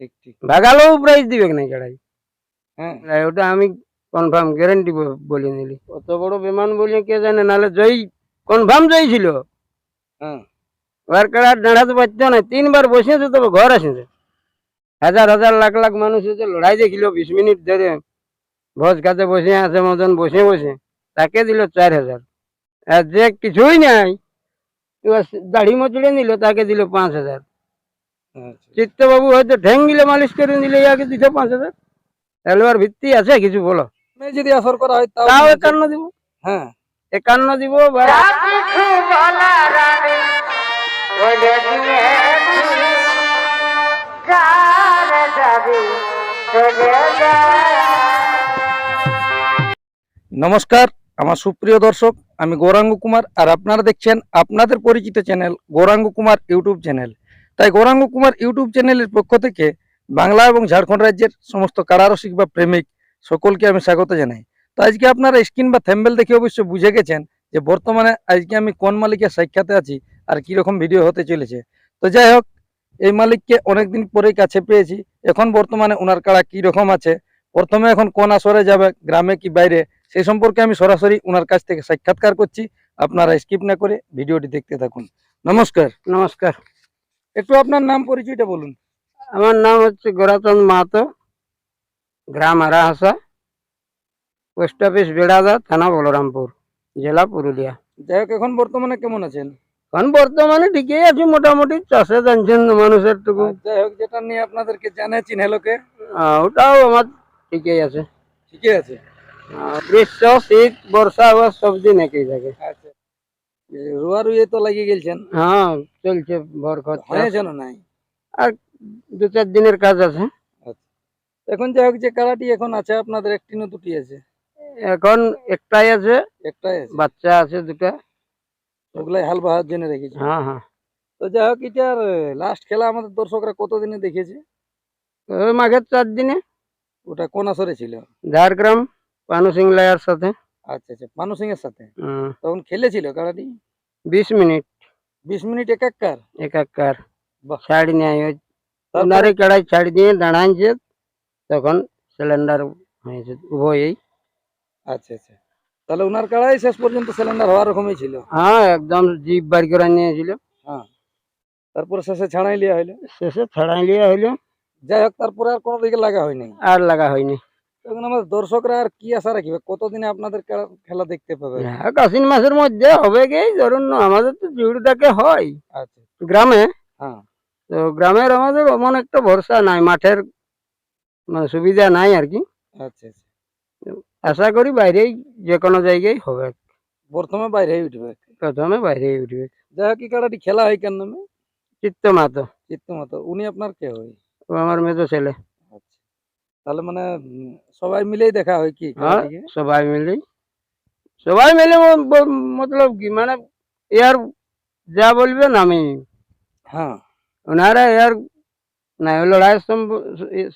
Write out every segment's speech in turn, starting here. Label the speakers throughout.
Speaker 1: ঠিক ঠিক।
Speaker 2: ভাগালেও দিবে না কেড়াই?
Speaker 1: হ্যাঁ।
Speaker 2: ওটা আমি কনফার্ম গ্যারেন্টি বলে নিলি। অত বড় বিমান বলে কে জানে নাহলে জয়ী কনফার্ম জয়ী ছিল।
Speaker 1: হ্যাঁ।
Speaker 2: ওর কাড়া দাঁড়াতে পারতো না তিনবার বসেছে তবে ঘর আসেছে। হাজার হাজার লাখ লাখ মানুষ এসে লড়াই দেখিল বিশ মিনিট ধরে। ভোজ খাতে বসে আছে মতন বসে বসে। তাকে দিল চার হাজার। আর যে কিছুই নাই দাড়ি মচড়ে নিল তাকে দিল পাঁচ হাজার। চিত্তবাবু হয়তো ঠ্যাং গিলে মালিশ করে নিলে ইয়াকে দিত পাঁচ হাজার তাহলে ভিত্তি আছে কিছু বলো।
Speaker 1: যদি আসর করা হয় তাও
Speaker 2: তাও একান্ন দিব?
Speaker 1: হ্যাঁ।
Speaker 2: একান্ন দিব
Speaker 1: নমস্কার আমার সুপ্রিয় দর্শক আমি গৌরাঙ্গ কুমার আর আপনারা দেখছেন আপনাদের পরিচিত channel Gouranga Kumar YouTube channel. তাই গৌরাঙ্গ কুমার ইউটিউব চ্যানেলের পক্ষ থেকে বাংলা এবং ঝাড়খণ্ড রাজ্যের সমস্ত কারারসিক বা প্রেমিক সকলকে আমি স্বাগত জানাই। তো আজকে আপনারা স্ক্রিন বা থ্যাম্বেল দেখে অবশ্য বুঝে গেছেন যে বর্তমানে আজকে আমি কোন মালিকের সাক্ষাতে আছি আর কি রকম ভিডিও হতে চলেছে। তো যাই হোক, এই মালিককে অনেকদিন পরেই কাছে পেয়েছি। এখন বর্তমানে ওনার কাড়া কি রকম আছে, প্রথমে এখন কোন আসরে যাবে, গ্রামে কি বাইরে সেই সম্পর্কে আমি সরাসরি ওনার কাছ থেকে সাক্ষাৎকার করছি। আপনারা স্কিপ না করে ভিডিওটি দেখতে থাকুন। নমস্কার।
Speaker 2: নমস্কার।
Speaker 1: একটু আপনার নাম পরিচয়টা বলুন।
Speaker 2: আমার নাম হচ্ছে গোরাচন্দ মাহাতো গ্রাম আরাহাসা পোস্ট অফিস বেড়াদা থানা বলরামপুর জেলা পুরুলিয়া।
Speaker 1: যাই হোক এখন বর্তমানে কেমন আছেন?
Speaker 2: এখন বর্তমানে ঠিকই আছি মোটামুটি চাষে জানছেন মানুষের টুকু
Speaker 1: যাই হোক যেটা নিয়ে আপনাদেরকে জানে চিনহেলোকে
Speaker 2: আহ, ওটাও আমার ঠিকই আছে।
Speaker 1: ঠিকই আছে।
Speaker 2: গ্রীষ্ম শীত বর্ষা আবার সব দিন একই থাকে।
Speaker 1: আচ্ছা। রুয়া রুয়ে তো লাগিয়ে গেলছেন।
Speaker 2: হ্যাঁ চলছে ভর খরচা।
Speaker 1: হয়েছে না নাই?
Speaker 2: দু চার দিনের কাজ আছে।
Speaker 1: এখন যাই হোক যে কারাটি এখন আছে আপনাদের একটি না দুটি আছে?
Speaker 2: এখন একটাই আছে
Speaker 1: একটাই আছে?
Speaker 2: বাচ্চা আছে দুটা।
Speaker 1: ওগুলাই হাল বাহার জন্য রেখেছি।
Speaker 2: হ্যাঁ হ্যাঁ।
Speaker 1: তো যাই হোক এটার লাস্ট খেলা আমাদের দর্শকরা কতদিনে দেখেছে?
Speaker 2: ওই মাঘের চার দিনে।
Speaker 1: ওটা কোন আসরে ছিল?
Speaker 2: ঝাড়গ্রাম পানু সিং লায়ার সাথে।
Speaker 1: আচ্ছা আচ্ছা পানু সিং এর সাথে?
Speaker 2: হুম,
Speaker 1: তখন খেলেছিল কারাটি
Speaker 2: বিশ মিনিট।
Speaker 1: বিশ মিনিট একাকার?
Speaker 2: একাকার। ছাড়ি নেয়। ওনারে কড়াই ছাড়ি দিয়ে দাঁড়াইছে তখন সিলিন্ডার হয়েছে উভয়ই।
Speaker 1: আচ্ছা আচ্ছা। তাহলে ওনার কাড়াই শেষ পর্যন্ত সিলিন্ডার হওয়ার রকমই ছিল?
Speaker 2: হ্যাঁ একদম জিপ বার করে নিয়েছিল।
Speaker 1: হ্যাঁ। তারপরে শেষে ছাড়াই লিয়া হইল?
Speaker 2: শেষে ছাড়াই লিয়া হইল।
Speaker 1: যাই হোক তারপরে আর কোনো দিকে লাগা হয়নি?
Speaker 2: আর লাগা হয়নি।
Speaker 1: আমাদের দর্শকরা আর কি আশা রাখবে? কতদিনে আপনাদের খেলা- দেখতে পাবে?
Speaker 2: আশ্বিন মাসের মধ্যে হবে কি? ধরুন আমাদের তো জিউড়িটাকে হয়।
Speaker 1: আচ্ছা।
Speaker 2: গ্রামে।
Speaker 1: হ্যাঁ।
Speaker 2: তো গ্রামের আমাদের অমন একটা ভরসা নাই মাঠের মানে সুবিধা নাই আর কি।
Speaker 1: আচ্ছা আচ্ছা।
Speaker 2: আশা করি বাইরেই যে কোনো জায়গায় হবে।
Speaker 1: প্রথমে বাইরে উঠবে?
Speaker 2: প্রথমে বাইরেই উঠবে।
Speaker 1: যাই হোক এই খেলা হয় কেন নামে?
Speaker 2: চিত্ত মাতো
Speaker 1: চিত্তমাতা। উনি আপনার কে হয়?
Speaker 2: আমার মেজো ছেলে।
Speaker 1: তাহলে মানে সবাই মিলেই দেখা হয় কি?
Speaker 2: হ্যাঁ সবাই মিলে সবাই মিলে মতলব কি মানে ইয়ার যা বলবেন আমি।
Speaker 1: হ্যাঁ।
Speaker 2: ওনারা ইয়ার নাই লড়াইয়ের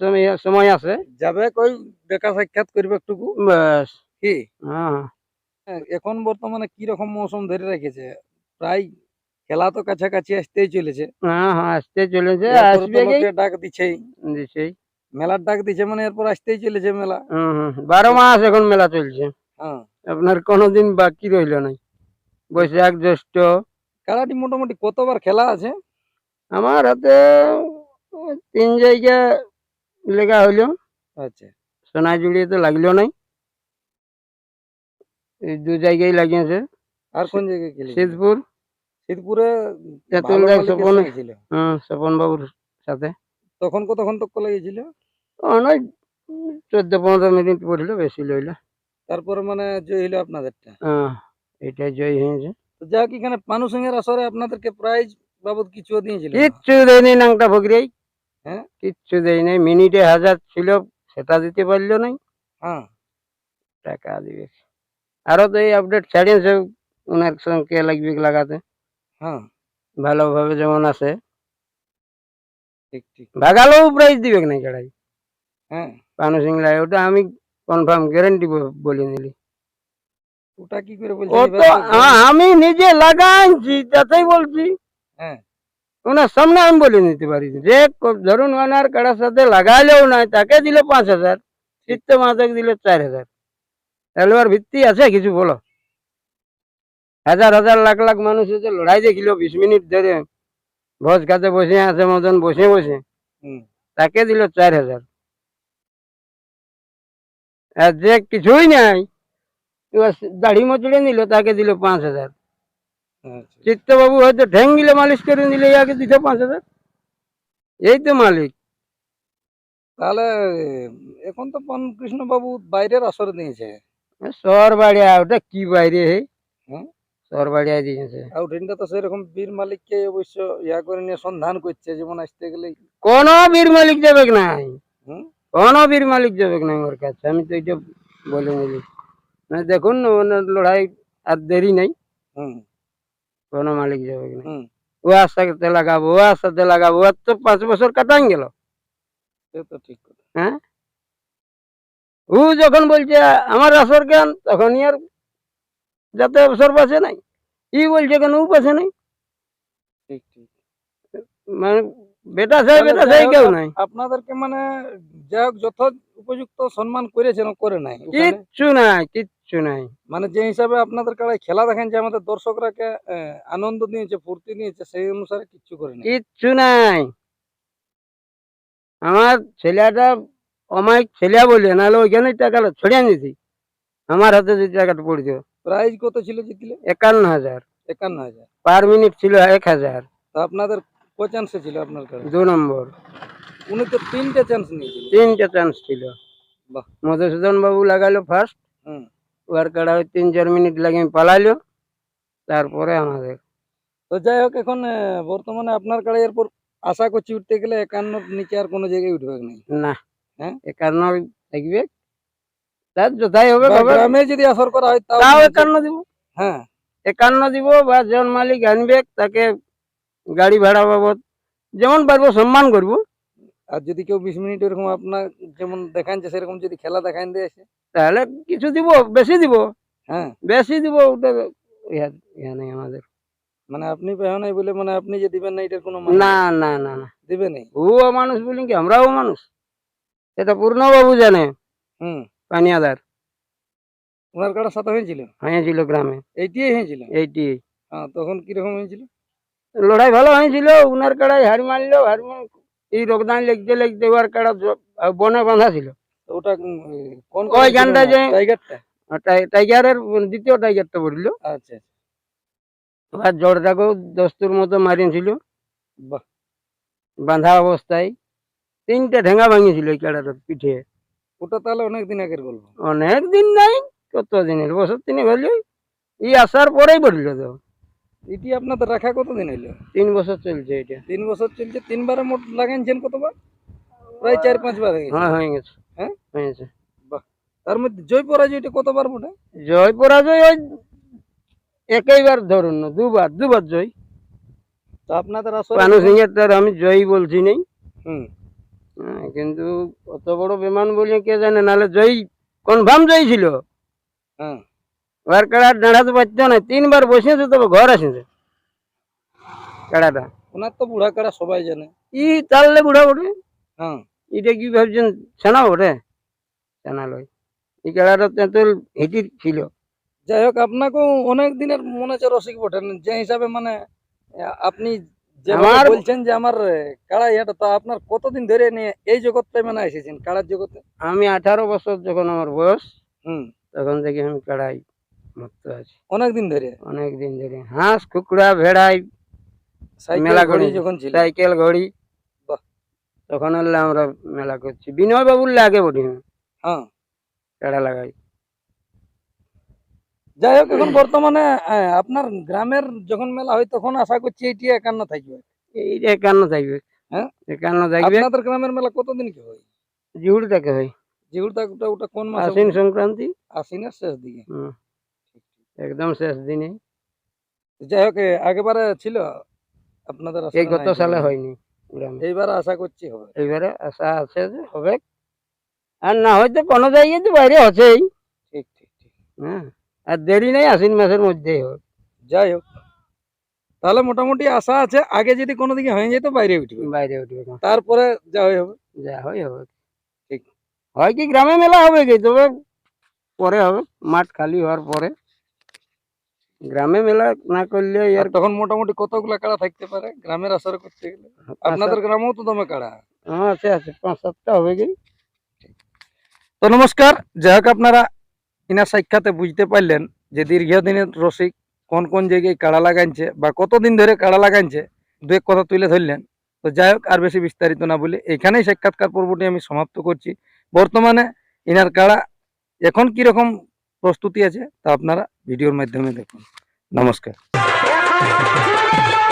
Speaker 2: সময় সময় আছে।
Speaker 1: যাবে কই দেখা সাক্ষাৎ করবে একটুকু?
Speaker 2: ব্যাস।
Speaker 1: কি?
Speaker 2: হ্যাঁ।
Speaker 1: হ্যাঁ, এখন বর্তমানে কি রকম মৌসুম ধরে রেখেছে? প্রায় খেলা তো কাছাকাছি আসতেই চলেছে।
Speaker 2: হ্যাঁ হ্যাঁ আসতে চলেছে। আসবে
Speaker 1: ডাক দিছেই।
Speaker 2: দিছেই।
Speaker 1: মেলার ডাক দিছে মানে এরপর আসতেই চলেছে মেলা।
Speaker 2: হুম হুম বারো মাস এখন মেলা চলছে।
Speaker 1: হ্যাঁ।
Speaker 2: আপনার কোনোদিন বাকি রইল নাই। বৈশাখ জ্যৈষ্ঠ।
Speaker 1: কারাটি মোটামুটি কতবার খেলা আছে?
Speaker 2: আমার হাতে তিন জায়গা লেখা হইল।
Speaker 1: আচ্ছা।
Speaker 2: সোনা জুড়িয়ে তো লাগল নাই। এই দু জায়গায় লাগিয়েছে।
Speaker 1: আর কোন জায়গায়
Speaker 2: শীতপুর।
Speaker 1: শীতপুরে
Speaker 2: তেঁতুল
Speaker 1: ছিল।
Speaker 2: হ্যাঁ স্বপন বাবুর সাথে।
Speaker 1: তখন কতক্ষণ তক লেগেছিল
Speaker 2: অনেক চোদ্দ পনেরো মিনিট পড়ল বেশি লইলো।
Speaker 1: তারপরে মানে জয় হইল আপনাদেরটা?
Speaker 2: হ্যাঁ এটাই জয় হয়েছে।
Speaker 1: তো যাক এখানে পানু সিংহের আসরে আপনাদেরকে প্রাইজ বাবদ কিছু দিয়েছিল
Speaker 2: কিচ্ছু দেয়নি নাংটা ভগিরাই
Speaker 1: হ্যাঁ?
Speaker 2: কিচ্ছু দেয় নাই মিনিটে হাজার ছিল সেটা দিতে পারল নাই।
Speaker 1: হ্যাঁ।
Speaker 2: টাকা দিবে। আরও তো এই আপডেট ছাড়িয়েছে ওনার সঙ্গে লাগবে লাগাতে।
Speaker 1: হ্যাঁ।
Speaker 2: ভালোভাবে যেমন আছে।
Speaker 1: ঠিক ঠিক।
Speaker 2: ভাগালেও প্রাইজ দিবে না কেড়াই?
Speaker 1: হ্যাঁ।
Speaker 2: পানু সিং লাই ওটা আমি কনফার্ম গ্যারেন্টি বলে নিলি।
Speaker 1: ওটা কি করে
Speaker 2: আ- আমি নিজে লাগাইছি তাতেই বলছি।
Speaker 1: হ্যাঁ।
Speaker 2: ওনার সামনে আমি বলে নিতে পারি যে ধরুন ওনার কাড়ার সাথে লাগাইলেও নাই তাকে দিল পাঁচ হাজার চিত্ত মাতাকে দিল চার হাজার। তাহলে ওর ভিত্তি আছে কিছু বলো? হাজার হাজার লাখ লাখ মানুষ লড়াই দেখিল বিশ মিনিট ধরে ভোজ খাতে বসে আছে মতন বসে বসে। তাকে দিল চার হাজার। আর যে কিছুই নাই দাড়ি মচড়ে নিল তাকে দিল পাঁচ হাজার।
Speaker 1: আচ্ছা।
Speaker 2: চিত্তবাবু হয়তো ঠ্যাং গিলে মালিশ করে দিলে ইয়াকে দিত পাঁচ হাজার। এই তো মালিক।
Speaker 1: তাহলে এখন তো পান কৃষ্ণ বাবু বাইরের আসর দিয়েছে
Speaker 2: শহর বাড়িয়া ওটা কি বাইরে হে? বাড়িয়া দিয়েছে।
Speaker 1: আর ট্রেনটা তো সেরকম বীর মালিককে অবশ্য ইয়া করে নিয়ে সন্ধান করছে যেমন আসতে গেলে
Speaker 2: কোন বীর মালিক যাবে নাই।
Speaker 1: হুম?
Speaker 2: কোন বীর মালিক যাবে নাই ওর কাছে আমি তো এটা বলে নিলি না দেখুন না ওনার লড়াই আর দেরি নাই।
Speaker 1: হুম।
Speaker 2: কোন মালিক যাবে না
Speaker 1: হুম।
Speaker 2: ও আশাতে লাগাবো ও আশাতে লাগাবো আর তো পাঁচ বছর কাটান গেল।
Speaker 1: তো ঠিক
Speaker 2: হ্যাঁ? ও যখন বলছে আমার আসর জ্ঞান তখনই আর যাতে অবসর পাশে নাই। ই বলছে কেন ও পাশে নাই মানে বেটা
Speaker 1: তাহলে
Speaker 2: বেটা
Speaker 1: যাই
Speaker 2: চাই কেউ নাই।
Speaker 1: আপনাদেরকে মানে যা হোক যথ উপযুক্ত সম্মান করেছেন করে নাই।
Speaker 2: কিচ্ছু নাই কিচ্ছু নাই।
Speaker 1: মানে যে হিসাবে আপনাদের কাড়ায় খেলা দেখেন যে আমাদের দর্শকরাকে আহ, আনন্দ দিয়েছে ফুর্তি দিয়েছে সেই অনুসারে কিচ্ছু করে নাই।
Speaker 2: কিচ্ছু নাই। আমার ছেলেটা অমায়িক ছেলে বলে নাহলে ওইখানে টাকাটা ছড়িয়ে নিতি আমার হাতে যদি টাকাটা পড়তো
Speaker 1: প্রাইজ কত ছিল জিতলে?
Speaker 2: একান্ন হাজার।
Speaker 1: একান্ন হাজার।
Speaker 2: পার মিনিট ছিল এক হাজার।
Speaker 1: তা আপনাদের ক চান্সে ছিল আপনার কাছে?
Speaker 2: দু নম্বর।
Speaker 1: উনি তো তিনটে চান্স নিয়েছিল।
Speaker 2: তিনটে চান্স ছিল।
Speaker 1: বাহ।
Speaker 2: মধুসূদন বাবু লাগালো ফার্স্ট
Speaker 1: হুম।
Speaker 2: ওয়ার কাড়া ওই তিন চার মিনিট লাগে পালালো। তারপরে আমাদের।
Speaker 1: তো যাই হোক এখন বর্তমানে আপনার কাড়াই এরপর আশা করছি উঠতে গেলে একান্নর নিচে আর কোনো জায়গায় উঠবে না।
Speaker 2: না।
Speaker 1: হ্যাঁ?
Speaker 2: একান্ন থাকবে হবে।
Speaker 1: গ্রামে যদি আসর করা হয় তাও
Speaker 2: তাও একান্ন দিব।
Speaker 1: হ্যাঁ।
Speaker 2: একান্ন দিব বা জন মালিক আনবে তাকে গাড়ি ভাড়া বাবদ যেমন পারব সম্মান করব।
Speaker 1: আর যদি কেউ বিশ মিনিট এরকম আপনার যেমন সেরকম যদি খেলা দেখান দিয়েছে
Speaker 2: তাহলে কিছু দিব বেশি দিব।
Speaker 1: হ্যাঁ।
Speaker 2: বেশি দিব ওটা ইয়া নেই আমাদের।
Speaker 1: মানে আপনি নাই বলে মানে আপনি যে দিবেন না এটার কোনো মানে
Speaker 2: না না না না।
Speaker 1: দিবে নেই
Speaker 2: ও মানুষ বলি কি আমরাও মানুষ। এটা পূর্ণবাবু জানে।
Speaker 1: হুম।
Speaker 2: পানিয়াদার।
Speaker 1: ওনার কাটা সাথে হয়েছিল?
Speaker 2: হয়েছিল গ্রামে।
Speaker 1: এইটিই হয়েছিল?
Speaker 2: এইটি
Speaker 1: হ্যাঁ তখন কীরকম হয়েছিল?
Speaker 2: লড়াই ভালো হয়েছিল উনার কাড়াই হার মারলো হার এই রোগদান লেগতে লেগতে ওর কাড়া বনে বাঁধা ছিল।
Speaker 1: ওটা কোন
Speaker 2: ওই গানটা যে-
Speaker 1: টাইগারটা?
Speaker 2: টাই- টাইগারের দ্বিতীয় টাইগারটা পড়ল।
Speaker 1: আচ্ছা
Speaker 2: আর জড়টাকেও দস্তুর মতো মারিয়েছিল। বাঁধা অবস্থায় তিনটে ঠেঙ্গা ভাঙিয়েছিল এই কাড়াটার পিঠে।
Speaker 1: ওটা তাহলে অনেক দিন আগের গল্প।
Speaker 2: অনেক দিন নাই কত দিনের? বছর তিনি হইলে। এই আসার পরেই পড়ল তো।
Speaker 1: এটি আপনাদের রাখা কতদিন হইল?
Speaker 2: তিন বছর চলছে এটা।
Speaker 1: তিন বছর চলছে তিনবারে মোট লাগাইছেন কতবার? প্রায় চার পাঁচবার হয়ে গেছে।
Speaker 2: হ্যাঁ হয়ে গেছে।
Speaker 1: হ্যাঁ?
Speaker 2: হয়েছে
Speaker 1: তার মধ্যে জয় পরাজয়টা কতবার মোটে
Speaker 2: জয় পরাজয় ওই একইবার ধরুন না দুবার দুবার জয়।
Speaker 1: তো আপনাদের আসলে
Speaker 2: পানু আমি জয়ী বলছি নেই।
Speaker 1: হুম।
Speaker 2: হ্যাঁ, কিন্তু অত বড় বিমান বলে কে জানে নাহলে জয়ী কনফার্ম জয়ী ছিল।
Speaker 1: হ্যাঁ।
Speaker 2: ওর কাড়া দাঁড়াতে পারতো না তিনবার বসেছে তবে ঘর আসেছে। কাড়াটা
Speaker 1: ওনার তো বুড়া কাড়া সবাই জানে।
Speaker 2: ই বুড়া
Speaker 1: হ্যাঁ।
Speaker 2: এটা কি ভাবছেন ছানা ওঠে ছানা লয়। এই কাড়াটা তেঁতুল হিটির ছিল।
Speaker 1: যাই হোক আপনাকেও অনেক দিনের মনে হচ্ছে রসিক বটেন যে হিসাবে মানে আপনি
Speaker 2: আমার-
Speaker 1: বলছেন যে আমার কাড়া তো আপনার কতদিন ধরে নিয়ে এই জগৎটাই মানে এসেছেন কাড়ার জগতে?
Speaker 2: আমি আঠারো বছর যখন আমার বয়স
Speaker 1: হুম।
Speaker 2: তখন থেকে আমি কাড়াই আছি।
Speaker 1: অনেক দিন ধরে?
Speaker 2: অনেক দিন ধরে। হাঁস কুকুড়া ভেড়াই
Speaker 1: সাইকেল
Speaker 2: মেলা
Speaker 1: ঘড়ি যখন ছিল
Speaker 2: সাইকেল ঘড়ি তখন হলে আমরা মেলা করছি। বিনয় বাবুর লাগে বলি
Speaker 1: হ্যাঁ।
Speaker 2: কাড়া লাগাই।
Speaker 1: যাই হোক এখন বর্তমানে আপনার গ্রামের যখন মেলা হয় তখন আশা করছি এটি একান্ন থাকবে।
Speaker 2: এইটা একান্ন থাকবে।
Speaker 1: হ্যাঁ?
Speaker 2: একান্ন থাকবে।
Speaker 1: আপনাদের গ্রামের মেলা কতদিন কি হয়?
Speaker 2: জিহুড় থাকে হয়।
Speaker 1: ওটা ওটা কোন মাসে
Speaker 2: আশ্বিন সংক্রান্তি।
Speaker 1: আশ্বিনের শেষ দিকে।
Speaker 2: একদম শেষ দিনে।
Speaker 1: যাই হোক আগেবারে ছিল আপনাদের
Speaker 2: এই গত সালে হয়নি
Speaker 1: এইবার আশা করছি হবে।
Speaker 2: এইবারে আশা আছে যে হবে। আর না হয়তো কোনো জায়গায় তো বাইরে হচ্ছেই
Speaker 1: ঠিক ঠিক ঠিক।
Speaker 2: হ্যাঁ। আর দেরি নেই আশ্বিন মাসের মধ্যেই হবে
Speaker 1: যাই হোক। তাহলে মোটামুটি আশা আছে আগে যদি কোনো দিকে হয়ে যেত বাইরে উঠবে
Speaker 2: বাইরে উঠবে
Speaker 1: তারপরে যা হয়ে হবে।
Speaker 2: যা হয় হবে।
Speaker 1: ঠিক।
Speaker 2: হয় কি গ্রামে মেলা হবে কি? তবে পরে হবে। মাঠ খালি হওয়ার পরে। গ্রামে মেলা না করলে
Speaker 1: আর তখন মোটামুটি কতগুলা কাড়া থাকতে পারে? গ্রামের আসর করতে গেলে। আপনাদের গ্রামেও তো দমে কাড়া।
Speaker 2: হ্যাঁ আছে আছে। পাঁচ সাতটা হবে কি?
Speaker 1: তো নমস্কার। যাই হোক আপনারা ইনার সাক্ষাতে বুঝতে পারলেন যে দীর্ঘদিনের রসিক কোন কোন জায়গায় কাড়া লাগাইছে বা কতদিন ধরে কাড়া লাগাইছে, দু এক কথা তুলে ধরলেন। তো যাই হোক, আর বেশি বিস্তারিত না বলে এখানেই সাক্ষাৎকার পর্বটি আমি সমাপ্ত করছি। বর্তমানে ইনার কাড়া এখন কীরকম প্রস্তুতি আছে তা আপনারা ভিডিওর মাধ্যমে দেখুন। নমস্কার।